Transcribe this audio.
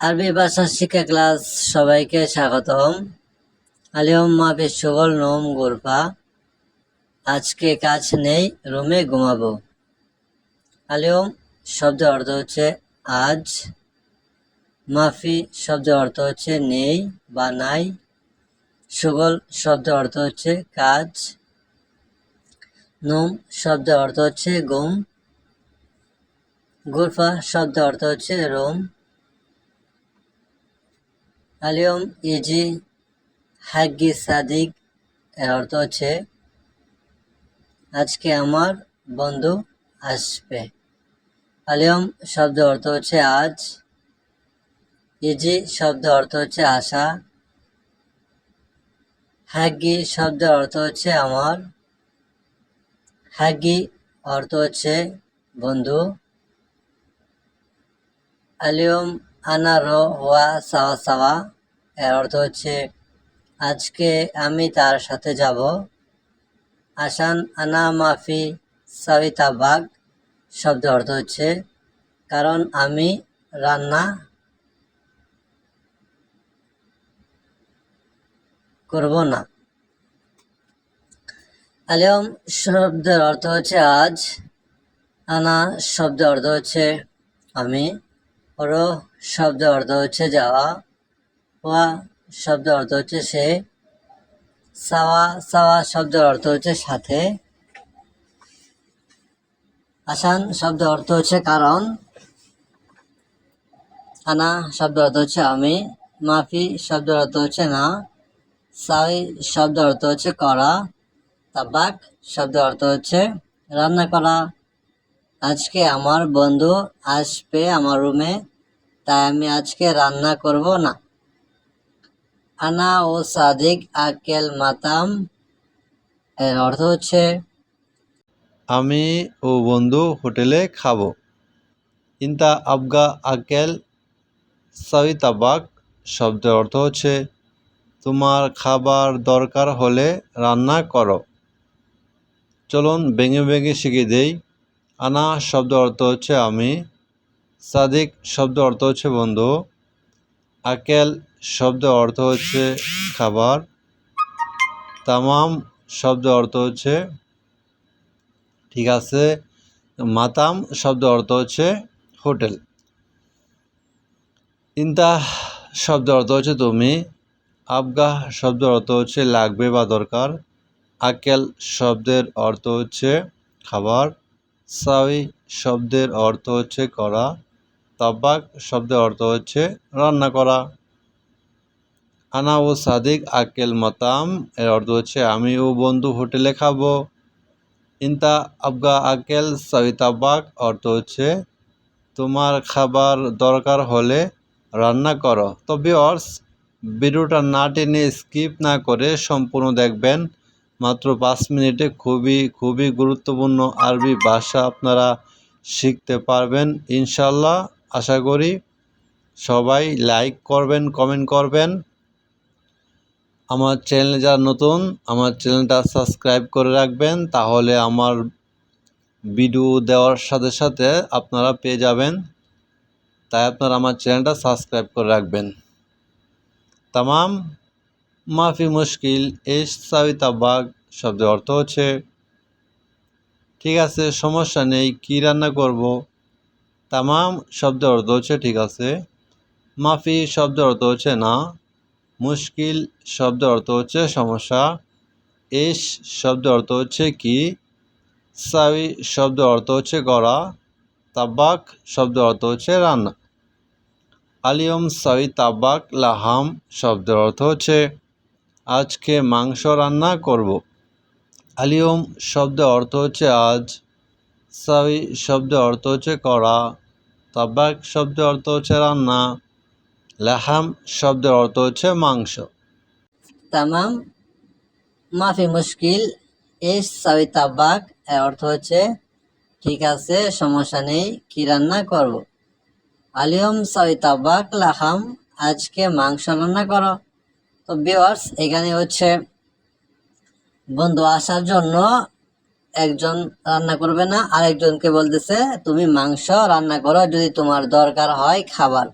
আরবি ভাষা শিক্ষা ক্লাস সবাইকে স্বাগতম। আলিয়ম মাফি সুগল নোম গোরফা আজকে কাজ নেই, রুমে ঘুমাবো। আলিয়ম শব্দ অর্থ হচ্ছে আজ। মাফি শব্দ অর্থ হচ্ছে নেই বা নাই। সুগল শব্দ অর্থ হচ্ছে কাজ। নোম শব্দ অর্থ হচ্ছে গুম গুরফা শব্দ অর্থ হচ্ছে রুম। আলিয়ম ইজি, হাগ্গি সাদিক, এর অর্থ হচ্ছে, আজকে আমার বন্ধু আসবে। আলিয়ম শব্দ অর্থ হচ্ছে আজ, ইজি শব্দ অর্থ হচ্ছে আশা, হাগ্গি শব্দ অর্থ হচ্ছে আমার, হাগ্গি অর্থ হচ্ছে বন্ধু। আলিয়ম আনা রো ওয়া সাওয়া সাওয়া এর অর্থ হচ্ছে, আজকে আমি তার সাথে যাব। আসান আনা মাফি সাবিতা বাগ শব্দ অর্থ হচ্ছে, কারণ আমি রান্না করব না। আলিয়ম শব্দের অর্থ হচ্ছে, আজ আনা, শব্দের অর্থ হচ্ছে, আমি রো শব্দ অর্থ হচ্ছে যাওয়া ওয়া শব্দ অর্থ হচ্ছে সে। সাওয়া সাওয়া শব্দ অর্থ হচ্ছে সাথে। আসান শব্দ অর্থ হচ্ছে কারণ। আনা শব্দ অর্থ হচ্ছে আমি। মাফি শব্দ অর্থ হচ্ছে না। সাই শব্দ অর্থ হচ্ছে করা। তাবাক শব্দ অর্থ হচ্ছে রান্না করা। আজকে আমার বন্ধু আসবে আমার রুমে তাই আমি আজকে রান্না করব না। আনা ও সাদিক আকেল মাতাম, এর অর্থ হচ্ছে, আমি ও বন্ধু হোটেলে খাব। ইন্তা আবগা আকেল সাবিতাবাক শব্দের অর্থ হচ্ছে, তোমার খাবার দরকার হলে রান্না করো। চলুন ভেঙে ভেঙে শিখে দেই। আনা শব্দ অর্থ হচ্ছে, আমি সাদিক শব্দ অর্থ হচ্ছে বন্ধু। আকেল শব্দ অর্থ হচ্ছে খাবার। তামাম শব্দ অর্থ হচ্ছে ঠিক আছে। মাতাম শব্দ অর্থ হচ্ছে হোটেল। ইন্তা শব্দ অর্থ হচ্ছে তুমি। আবগাহ শব্দ অর্থ হচ্ছে লাগবে বা দরকার। আকেল শব্দের অর্থ হচ্ছে খাবার। সাউই শব্দের অর্থ হচ্ছে করা। তাব্বাক শব্দের অর্থ হচ্ছে রান্না করা। আনা ও সাদিক আকেল মাতাম, এর অর্থ হচ্ছে আমি ও বন্ধু হোটেলে খাব। ইন্তা আবগা আকেল সাবিতাবাক অর্থ হচ্ছে তোমার খাবার দরকার হলে রান্না করো। তো বিয়র্স ভিডিওটা না টেনে স্কিপ না করে সম্পূর্ণ দেখবেন। মাত্র পাঁচ মিনিটে খুবই খুবই গুরুত্বপূর্ণ আরবি ভাষা আপনারা শিখতে পারবেন ইনশাল্লাহ আশা করি সবাই লাইক করবেন কমেন্ট করবেন। আমার চ্যানেলে যারা নতুন, আমার চ্যানেলটা সাবস্ক্রাইব করে রাখবেন, তাহলে আমার ভিডিও দেওয়ার সাথে সাথে আপনারা পেয়ে যাবেন। তাই আপনারা আমার চ্যানেলটা সাবস্ক্রাইব করে রাখবেন। তামাম মাফি মুশকিল, এস সাবিতা বাগ শব্দের অর্থ হচ্ছে, ঠিক আছে, সমস্যা নেই, কী রান্না করব? তামাম শব্দের অর্থ হচ্ছে ঠিক আছে। মাফি শব্দের অর্থ হচ্ছে না। মুশকিল শব্দ অর্থ হচ্ছে সমস্যা। এস শব্দ অর্থ হচ্ছে কি? সাবি শব্দ অর্থ হচ্ছে গড়া। তাব্বাক শব্দ অর্থ হচ্ছে রান্না। আলিয়ম সাবি তাব্বাক লাহাম শব্দের অর্থ হচ্ছে, আজকে মাংস রান্না করব। আলিয়ম শব্দ অর্থ হচ্ছে আজ। সাবি শব্দ অর্থ হচ্ছে করা তাব্বাক শব্দের অর্থ হচ্ছে রান্না, লাহাম শব্দের অর্থ হচ্ছে মাংস। তামাম, মাফি মুশকিল, এস, সাবি তাবাক এর অর্থ হচ্ছে, ঠিক আছে, সমস্যা নেই, কি রান্না করব? আলিয়ম সাবি তাবাক লাহাম, আজকে মাংস রান্না করো। তো বিওয়ার্স এখানে হচ্ছে, বন্ধু, আসার জন্য একজন রান্না করবে না, আরেকজনকে বলতেছে, তুমি মাংস রান্না করো, যদি তোমার দরকার হয় খাবার।